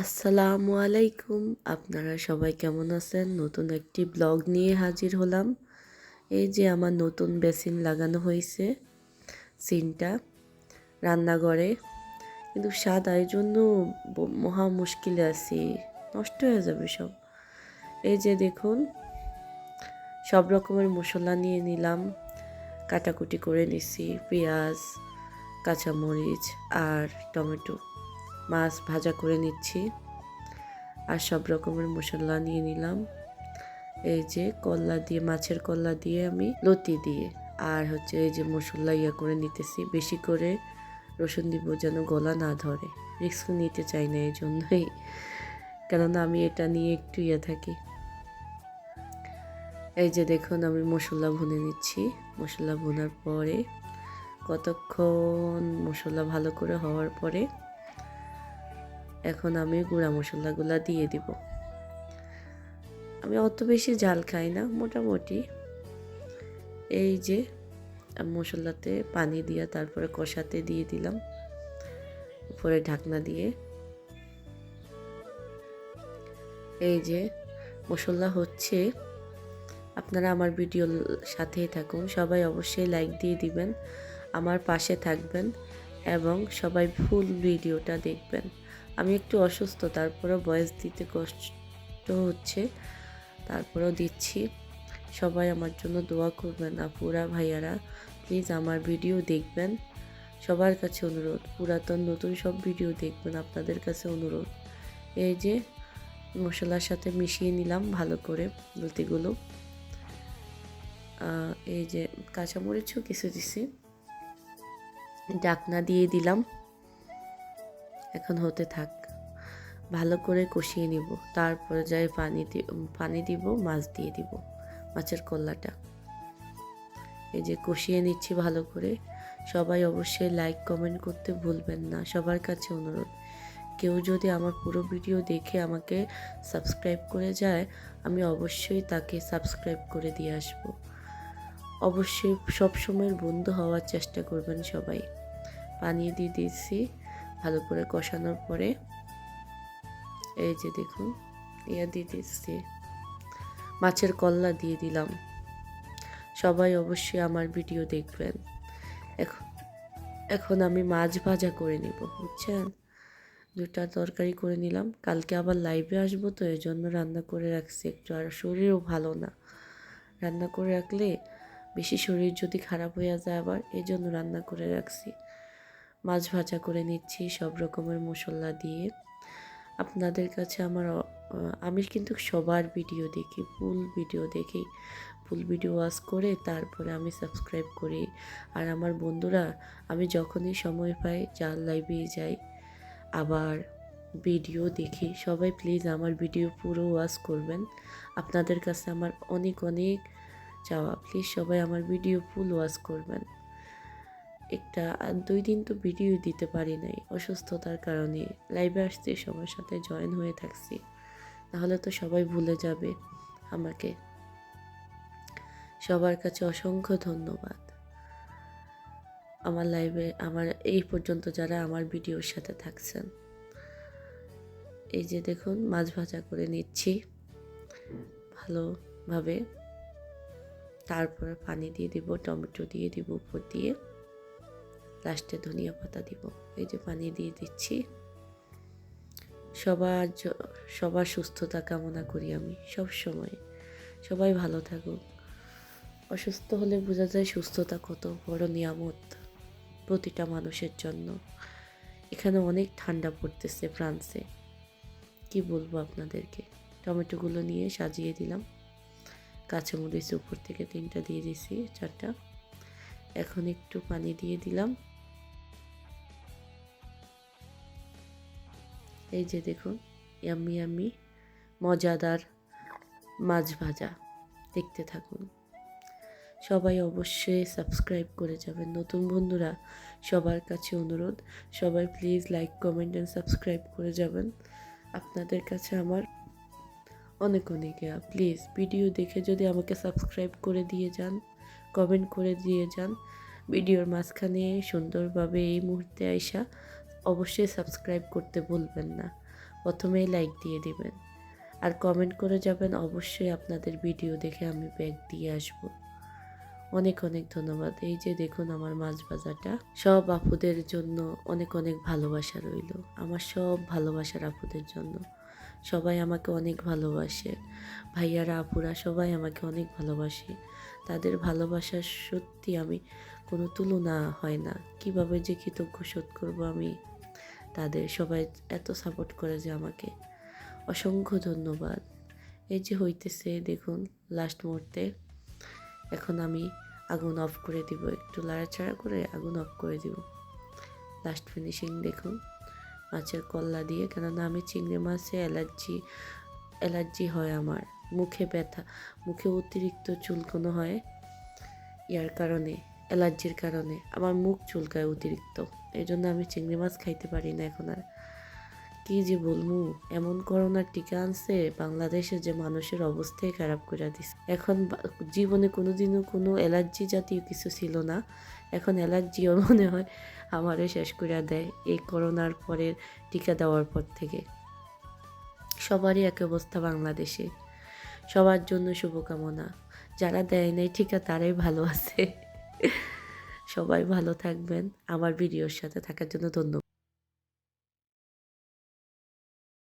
আসসালামু আলাইকুম। আপনারা সবাই কেমন আছেন? নতুন একটি ব্লগ নিয়ে হাজির হলাম। এই যে আমার নতুন বেসিন লাগানো হয়েছে, সিনটা রান্নাঘরে। কিন্তু সাদার জন্য মহা মুশকিলে আছি। নষ্ট হয়ে যাবে সব। এই যে দেখুন, সব রকমের মশলা নিয়ে নিলাম। কাটাকুটি করে নিছি। পেঁয়াজ, কাঁচামরিচ আর টমেটো। মাছ ভাজা করে নিচ্ছি আর সব রকমের মশলা নিয়ে নিলাম। এই যে কল্লা দিয়ে, মাছের কল্লা দিয়ে আমি লতি দিয়ে আর হচ্ছে এই যে মশলা ইয়া করে নিতেছি। বেশি করে রসুন দিব যেন গলা না ধরে। রিস্ক নিতে চাই না এই জন্যই কেননা আমি এটা নিয়ে একটু ইয়ে থাকি। এই যে দেখুন আমি মশলা ভুনে নিচ্ছি। মশলা ভুনার পরে কতক্ষণ মশলা ভালো করে হওয়ার পরে এখন আমি গুঁড়া মশলাগুলো দিয়ে দিব। আমি অত বেশি জাল খাই না, মোটামুটি। এই যে, মশলাতে পানি দিয়ে তারপরে কষাতে দিয়ে দিলাম। উপরে ঢাকনা দিয়ে। এই যে, মশলা হচ্ছে। আপনারা আমার ভিডিওর সাথেই থাকুন। সবাই অবশ্যই লাইক দিয়ে দিবেন, আমার পাশে থাকবেন এবং সবাই ফুল ভিডিওটা দেখবেন। আমি একটু অসুস্থ তারপরে বয়স দিতে কষ্ট হচ্ছে তারপরেও দিচ্ছি। সবাই আমার জন্য দোয়া করবেন। আপুরা ভাইয়ারা প্লিজ আমার ভিডিও দেখবেন। সবার কাছে অনুরোধ পুরাতন নতুন সব ভিডিও দেখবেন আপনাদের কাছে অনুরোধ। এই যে মশলার সাথে মিশিয়ে নিলাম ভালো করে আহ, এই যে কাঁচামরিচও কিছু দিছি। ডাকনা দিয়ে দিলাম। এখন হতে থাক। ভালো করে কষিয়ে নিব, তারপরে যাই পানি পানি দিব, মাছ দিয়ে দিব, মাছের কল্লাটা। এই যে কষিয়ে নিচ্ছি ভালো করে। সবাই অবশ্যই লাইক কমেন্ট করতে ভুলবেন না। সবার কাছে অনুরোধ, কেউ যদি আমার পুরো ভিডিও দেখে আমাকে সাবস্ক্রাইব করে যায়, আমি অবশ্যই তাকে সাবস্ক্রাইব করে দিয়ে আসব। অবশ্যই সবসময়ের বন্ধু হওয়ার চেষ্টা করবেন সবাই। পানি দিয়ে দিয়েছি। ভালো করে কষানোর পরে, এই যে দেখুন, ইয়া দিয়ে দিচ্ছি। মাছের কল্লা দিয়ে দিলাম। সবাই অবশ্যই আমার ভিডিও দেখবেন। এখন এখন আমি মাছ ভাজা করে নিব, বুঝছেন? দুটা তরকারি করে নিলাম। কালকে আবার লাইভে আসব তো এই জন্য রান্না করে রাখছি একটু। আর শরীরও ভালো না। রান্না করে রাখলে বেশি শরীর যদি খারাপ হয়ে যায় আবার এই জন্য রান্না করে রাখছি। মাছ ভাজা করে নিচ্ছি, সব রকমের মশলা দিয়ে। আপনাদের কাছে আমার আমি কিন্তু সবার ভিডিও দেখি, ফুল ভিডিও দেখি। ফুল ভিডিও ওয়াচ করে তারপরে আমি সাবস্ক্রাইব করি। আর আমার বন্ধুরা, আমি যখনই সময় পাই যার লাইভে যাই, আবার ভিডিও দেখি। সবাই প্লিজ আমার ভিডিও পুরো ওয়াচ করবেন। আপনাদের কাছে আমার অনেক অনেক চাওয়া। প্লিজ সবাই আমার ভিডিও ফুল ওয়াচ করবেন। একটা, আর দুই দিন তো ভিডিও দিতে পারি নাই অসুস্থতার কারণে। লাইভে আসতে সবার সাথে জয়েন হয়ে থাকছি। নাহলে তো সবাই ভুলে যাবে আমাকে। সবার কাছে অসংখ্য ধন্যবাদ। আমার লাইভে আমার, এই পর্যন্ত যারা আমার ভিডিওর সাথে থাকছেন। এই যে দেখুন, মাছ ভাজা করে নিচ্ছি। ভালোভাবে। তারপর পানি দিয়ে দিব, টমেটো দিয়ে দিব উপর দিয়ে। লাস্টে ধনিয়া পাতা দিব। এই যে পানি দিয়ে দিচ্ছি। সবার সবার সুস্থতা কামনা করি আমি সব সময়। সবাই ভালো থাকুক। অসুস্থ হলে বোঝা যায় সুস্থতা কত বড় নিয়ামত প্রতিটা মানুষের জন্য। এখানে অনেক ঠান্ডা পড়তেছে ফ্রান্সে। কি বলব আপনাদেরকে? টমেটোগুলো নিয়ে সাজিয়ে দিলাম। কাঁচামরিচ উপর থেকে তিনটা দিয়ে দিছি, চারটা। এখন একটু পানি দিয়ে দিলাম। এই যে দেখুন ইয়াম্মি ইয়াম্মি মজাদার মাছ ভাজা। দেখতে থাকুন। সবাই অবশ্যই সাবস্ক্রাইব করে যাবেন। নতুন বন্ধুরা, সবার কাছে অনুরোধ, সবাই please like comment and subscribe করে যাবেন। আপনাদের কাছে আমার অনেক অনেক প্লিজ ভিডিও দেখে যদি আমাকে সাবস্ক্রাইব করে দিয়ে যান কমেন্ট করে দিয়ে যান ভিডিওর মাঝখানে সুন্দরভাবে এই মুহূর্তে আইসা অবশ্যই সাবস্ক্রাইব করতে ভুলবেন না। প্রথমেই লাইক দিয়ে দিবেন। আর কমেন্ট করে যাবেন, অবশ্যই আপনাদের ভিডিও দেখে আমি ব্যাগ দিয়ে আসব। অনেক অনেক ধন্যবাদ। এই যে দেখুন আমার মাছ ভাজাটা। সব আপুদের জন্য অনেক অনেক ভালোবাসা রইল। আমার সব ভালোবাসার আপুদের জন্য। সবাই আমাকে অনেক ভালোবাসে। ভাইয়ারা, আপুরা সবাই আমাকে অনেক ভালোবাসে। তাদের ভালোবাসা সত্যি আমি কোনো তুলনা হয় না। কীভাবে যে কৃতজ্ঞ শোধ করব আমি তাদের সবাই এত সাপোর্ট করে যে আমাকে। অসংখ্য ধন্যবাদ। এই যে হইতেছে, দেখুন লাস্ট মুহূর্তে এখন আমি আগুন অফ করে দিব। একটু লাড়াচাড়া করে আগুন অফ করে দিব। লাস্ট ফিনিশিং দেখুন, মাছের কল্লা দিয়ে। কেননা আমি চিংড়ি মাছে অ্যালার্জি অ্যালার্জি হয় আমার। মুখে ব্যথা, মুখে অতিরিক্ত চুলকোনো হয়। ইয়ার কারণে অ্যালার্জির কারণে। আমার মুখ চুলকায় অতিরিক্ত। এই জন্য আমি চিংড়ি মাছ খাইতে পারি না এখন আর। কি যে বলব, এমন করোনার টিকা আনছে, বাংলাদেশে যে মানুষের অবস্থাই খারাপ করে দিছে। এখন জীবনে কোনোদিনও কোনো অ্যালার্জি জাতীয় কিছু ছিল না। এখন অ্যালার্জিও মনে হয় আমারও শেষ করে দেয় এই করোনার পরের টিকা দেওয়ার পর থেকে। সবারই এক অবস্থা বাংলাদেশে। সবার জন্য শুভকামনা। যারা দেয় নাই টিকা তারাই ভালো আছে। সবাই ভালো থাকবেন। আমার ভিডিওর সাথে থাকার জন্য ধন্যবাদ।